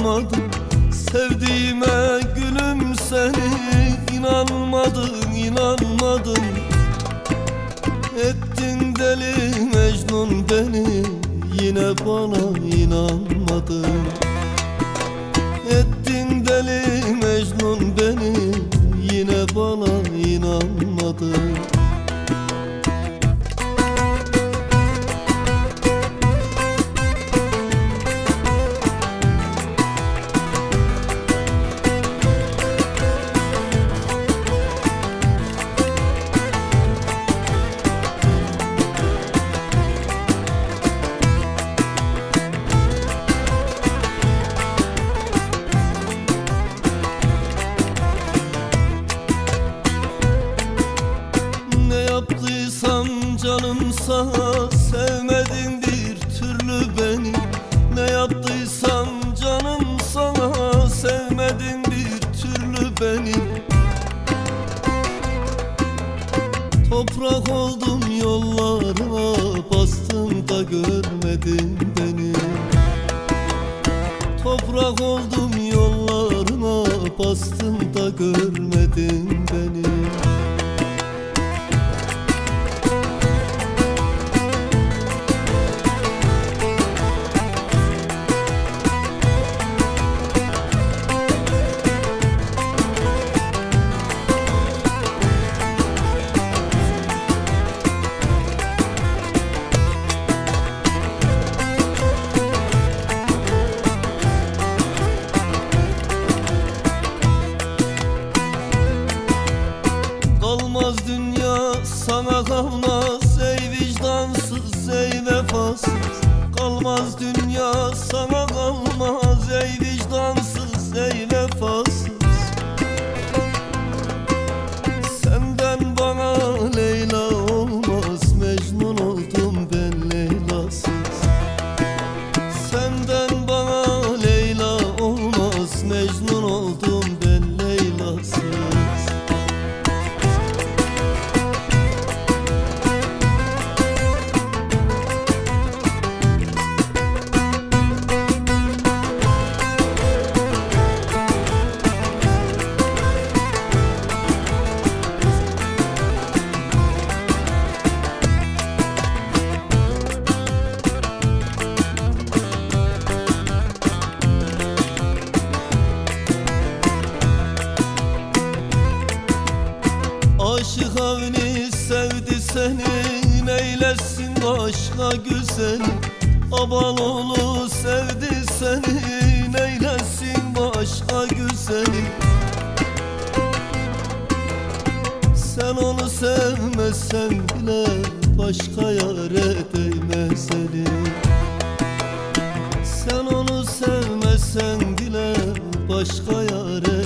inanmadım. Sevdiğime gülüm seni. İnanmadın inanmadın. Ettin deli Mecnun beni. Yine bana inanmadın. Ettin deli Mecnun beni. Yine bana inanmadın. Canım sana Sevmedin bir türlü beni. Ne yaptıysam canım sana Sevmedin bir türlü beni. Toprak oldum yollarına Bastım da görmedin beni. Toprak oldum yollarına Bastım da görmedin beni dünya sana kalmaz. Ey vicdansız sevdi seni Neylesin başka güzel? Abaloğlu sevdi seni Neylesin başka güzeli Sen onu sevmesen bile Başka yare değmez eli Sen onu sevmesen bile Başka yare